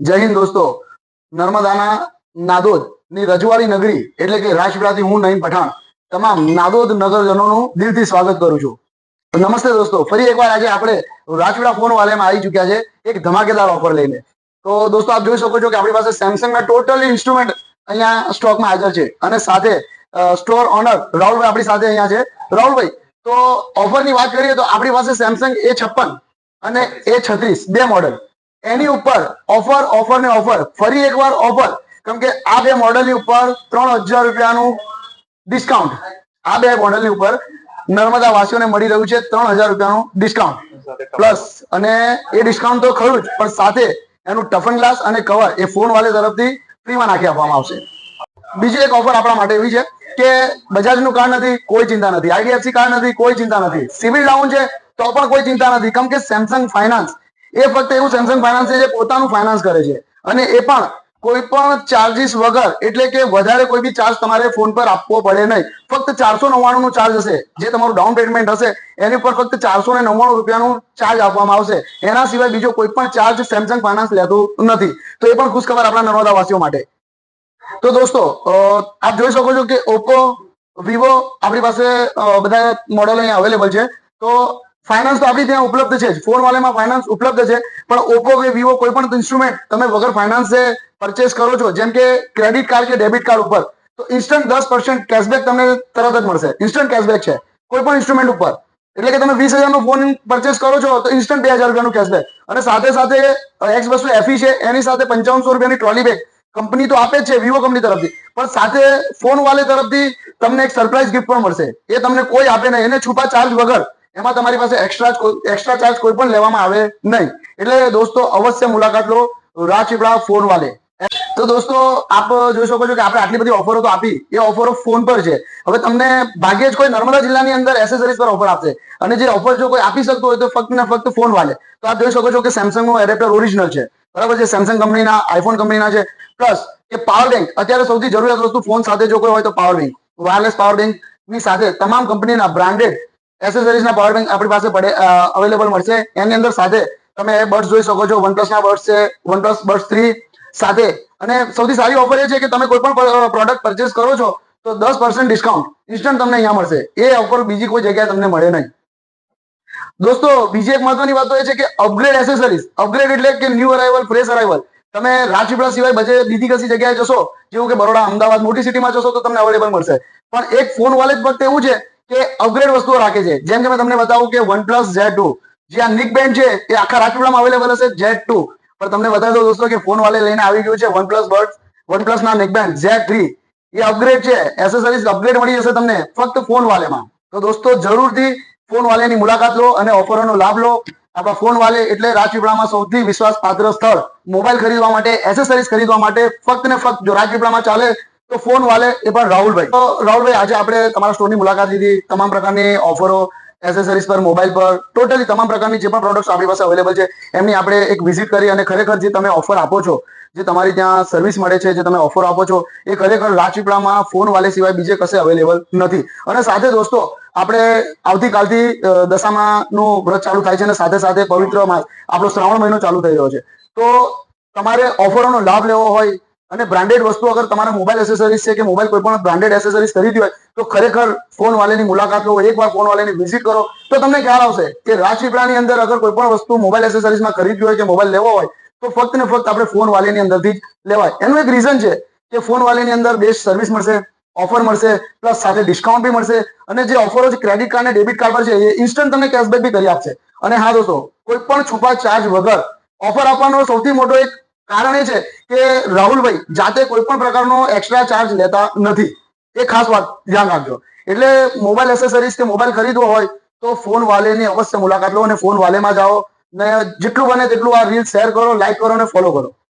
જય હિન્દ દોસ્તો. નર્મદાના નાદોદની રજવાડી નગરી એટલે કે રાજપીડાથી હું નઈમ પઠાણ તમામ નાદોદ નગરજનોનું દિલથી સ્વાગત કરું છું. નમસ્તે દોસ્તો. ફરી એકવાર આજે આપણે રાજપીડા ફોન વાલેમાં આવી ચુક્યા છે એક ધમાકેદાર ઓફર લઈને. તો દોસ્તો આપ જોઈ શકો છો કે આપણી પાસે સેમસંગના ટોટલ ઇન્સ્ટ્રુમેન્ટ અહીંયા સ્ટોકમાં હાજર છે અને સાથે સ્ટોર ઓનર રાહુલભાઈ આપણી સાથે અહીંયા છે. રાહુલભાઈ, તો ઓફરની વાત કરીએ તો આપણી પાસે સેમસંગ એ છપ્પન અને એ છત્રીસ બે મોડેલ એની ઉપર ઓફર ઓફર ને ઓફર ફરી એકવાર ઓફર કેમ કે આ બે મોડેલની ઉપર ત્રણ હજાર રૂપિયાનું ડિસ્કાઉન્ટ આ બે મોડેલની ઉપર નર્મદા વાસીઓને મળી રહ્યું છે ત્રણ હજાર રૂપિયાનું ડિસ્કાઉન્ટ પ્લસ અને એ ડિસ્કાઉન્ટ તો ખરું જ, પણ સાથે એનું ટફન ગ્લાસ અને કવર એ ફોન વાલે તરફથી ફ્રીમાં નાખી આપવામાં આવશે. બીજી એક ઓફર આપણા માટે એવી છે કે બજાજનું કાર્ડ નથી, કોઈ ચિંતા નથી. આઈડીએફસી કાર્ડ નથી, કોઈ ચિંતા નથી. સિવિલ ડાઉન છે, તો પણ કોઈ ચિંતા નથી. કેમ કે સેમસંગ ફાઇનાન્સ એ ફક્ત એવું સેમસંગ ફાઇનાન્સ છે જે પોતાનું ફાઇનાન્સ કરે છે. અને એ પણ કોઈ પણ ચાર્જિસ વગર, એટલે કે વધારે કોઈ બી ચાર્જ તમારે ફોન પર આપવો પડે નહીં. ફક્ત ચારસો નવ્વાણું નું ચાર્જ હશે, જે તમારું ડાઉન પેમેન્ટ હશે, એની પર ફક્ત ચારસો ને નવ્વાણું રૂપિયાનું ચાર્જ આપવામાં આવશે. એના સિવાય બીજો કોઈ પણ ચાર્જ સેમસંગ ફાઇનાન્સ લેતું નથી. તો એ પણ ખુશખબર આપણા નર્મદા વાસીઓ માટે. તો દોસ્તો આપ જોઈ શકો છો કે ઓપ્પો વિવો આપણી પાસે બધા મોડેલો અહીંયા અવેલેબલ છે. તો ફાઇનાન્સ તો આપણી ત્યાં ઉપલબ્ધ છે જ. ફોન વાલેમાં ફાઇનાન્સ ઉપલબ્ધ છે. પણ ઓપ્પો કે વિવો કોઈ પણ ઇન્સ્ટ્રુમેન્ટ તમે વગર ફાઇનાન્સે પરચેસ કરો છો, જેમ કે ક્રેડિટ કાર્ડ કે ડેબિટ કાર્ડ ઉપર, તો ઇન્સ્ટન્ટ દસ પર્સન્ટ કેશબેક તમને તરત જ મળશે. ઇન્સ્ટન્ટ કેશબેક છે. કોઈ પણ ઇન્સ્ટ્રુમેન્ટ ઉપર. એટલે કે તમે વીસ હજારનો ફોન પરચેસ કરો છો, તો ઇન્સ્ટન્ટ બે હજાર રૂપિયાનું કેશબેક અને સાથે સાથે એક્સ બસો એફી છે, એની સાથે પંચાવનસો રૂપિયાની ટ્રોલી બેગ કંપની તો આપે છે વિવો કંપની તરફથી. પણ સાથે ફોન વાલે તરફથી તમને એક સરપ્રાઇઝ ગિફ્ટ પણ મળશે. એ તમને કોઈ આપે નહીં. એને છુપા ચાર્જ વગર એમાં તમારી પાસે એક્સ્ટ્રા એક્સ્ટ્રા ચાર્જ કોઈ પણ લેવામાં આવે નહીં. એટલે દોસ્તો, અવશ્ય મુલાકાત લો રાજપીપળા ફોન વાલે. તો દોસ્તો, આપ જોઈ શકો છો કે આપણે આટલી બધી ઓફરો તો આપી. એ ઓફરો ફોન પર છે. હવે તમને ભાગ્યે જ કોઈ નર્મદા જિલ્લાની અંદર એસેસરીઝ પર ઓફર આપશે. અને જે ઓફર જો કોઈ આપી શકતો હોય તો ફક્ત ને ફક્ત ફોન વાલે. તો આપ જોઈ શકો છો કે સેમસંગનું એડેપ્ટર ઓરિજિનલ છે. બરાબર છે? સેમસંગ કંપનીના આઈફોન કંપનીના છે. પ્લસ કે પાવર બેંક અત્યારે સૌથી જરૂરિયાત વસ્તુ ફોન સાથે જો કોઈ હોય તો પાવર બેંક વાયરલેસ પાવર બેંકની સાથે તમામ કંપનીના બ્રાન્ડેડ એસેસરીઝના પાવર બેંક આપણી પાસે પડે અવેલેબલ મળશે. એની અંદર સાથે તમે બર્ડ્સ જોઈ શકો છો. વનપ્લસ ના બર્ડ્સ છે વનપ્લસ બર્ડ્સ થ્રી સાથે. અને સૌથી સારી ઓફર એ છે કે તમે કોઈ પણ પ્રોડક્ટ પરચેસ કરો છો, તો દસ પર્સન્ટ ડિસ્કાઉન્ટ ઇન્સ્ટન્ટ તમને અહીંયા મળશે. એ ઓફર બીજી કોઈ જગ્યાએ તમને મળે નહીં. દોસ્તો, બીજી એક મહત્વની વાત તો એ છે કે અપગ્રેડ એસેસરીઝ અપગ્રેડ એટલે કે ન્યુ અરાઇવલ ફ્રેશ અરાઇવલ તમે રાજપીપળા સિવાય બજે બીજી કશી જગ્યાએ જશો, જેવું કે બરોડા, અમદાવાદ, મોટી સિટીમાં જશો, તો તમને અવેલેબલ મળશે. પણ એક ફોન વાલે જ ફક્ત એવું છે કે અપગ્રેડ વસ્તુઓ રાખે છે. જેમ કે મેં તમને બતાવું કે વન પ્લસ ઝેડ ટુ, જે આ નિક બેન્ડ છે, એ આખા રાજપીપળામાં અવેલેબલ હશે ઝેડ ટુ. પણ તમને બતાવી દો દોસ્તો કે ફોન વાલે લઈને આવી ગયું છે one plus bird one plus ના નેક બેન્ડ ઝેડ થ્રી. એ અપગ્રેડ છે. એસેસરીઝ અપગ્રેડ મળી જશે તમને ફક્ત ફોન વાલેમાં તો દોસ્તો જરૂરથી ફોન વાલેની મુલાકાત લો અને ઓફરોનો લાભ લો. આપણા ફોન વાલે એટલે રાજપીપળામાં સૌથી વિશ્વાસપાત્ર સ્થળ. મોબાઈલ ખરીદવા માટે એસેસરીઝ ખરીદવા માટે ફક્ત ને ફક્ત જો રાજપીપળામાં ચાલે તો ફોન વાલે એ પણ રાહુલભાઈ. તો રાહુલભાઈ, આજે આપણે તમારા સ્ટોરની મુલાકાત લીધી, તમામ પ્રકારની ઓફરો એસેસરીઝ પર મોબાઈલ પર ટોટલી તમામ પ્રકારની જે પણ પ્રોડક્ટ્સ આપણી પાસે અવેલેબલ છે, એમની આપણે એક વિઝિટ કરી અને ખરેખર જે તમે ઓફર આપો છો, જે તમારી ત્યાં સર્વિસ મળે છે, જે તમે ઓફર આપો છો, એ ખરેખર રાજપીપળામાં ફોન વાલે સિવાય બીજે કશે અવેલેબલ નથી. અને સાથે દોસ્તો, આપણે આવતીકાલથી દશામાનું વ્રત ચાલુ થાય છે અને સાથે સાથે પવિત્ર માસ આપણો શ્રાવણ મહિનો ચાલુ થઈ રહ્યો છે. તો તમારે ઓફરોનો લાભ લેવો હોય અને બ્રાન્ડેડ વસ્તુ અગર તમારા મોબાઈલ એસેસરીઝ છે કે મોબાઈલ કોઈ પણ બ્રાન્ડેડ એસેસરીઝ ખરીદી હોય, તો ખરેખર ફોન વાલેની મુલાકાત લો, એકવાર ફોન વાલેની વિઝિટ કરો, તો તમને ખ્યાલ આવશે કે રાજપીપળાની અંદર અગર કોઈ પણ વસ્તુ મોબાઈલ એસેસરીઝમાં ખરીદવી હોય કે મોબાઈલ લેવો હોય, તો ફક્ત ને ફક્ત આપણે ફોન વાલેની અંદરથી જ લેવાય. એનું એક રીઝન છે કે ફોન વાલેની અંદર બેસ્ટ સર્વિસ મળશે ઓફર મળશે પ્લસ સાથે ડિસ્કાઉન્ટ બી મળશે, અને જે ઓફરો છે ક્રેડિટ કાર્ડ અને ડેબિટ કાર્ડ પર છે, એ ઇન્સ્ટન્ટ તમને કેશબેક બી કરી આપશે. અને હા દોસ્તો, કોઈ પણ છુપા ચાર્જ વગર ઓફર આપવાનો સૌથી મોટો એક કારણ એ છે કે રાહુલભાઈ જાતે કોઈ પણ પ્રકારનો એક્સ્ટ્રા ચાર્જ લેતા નથી. એ ખાસ વાત ધ્યાન રાખજો. એટલે મોબાઈલ એસેસરીઝ કે મોબાઈલ ખરીદવો હોય તો ફોન વાલેની અવશ્ય મુલાકાત લો અને ફોન વાલેમાં જાઓ ને જેટલું બને તેટલું આ રીલ શેર કરો લાઈક કરો અને ફોલો કરો.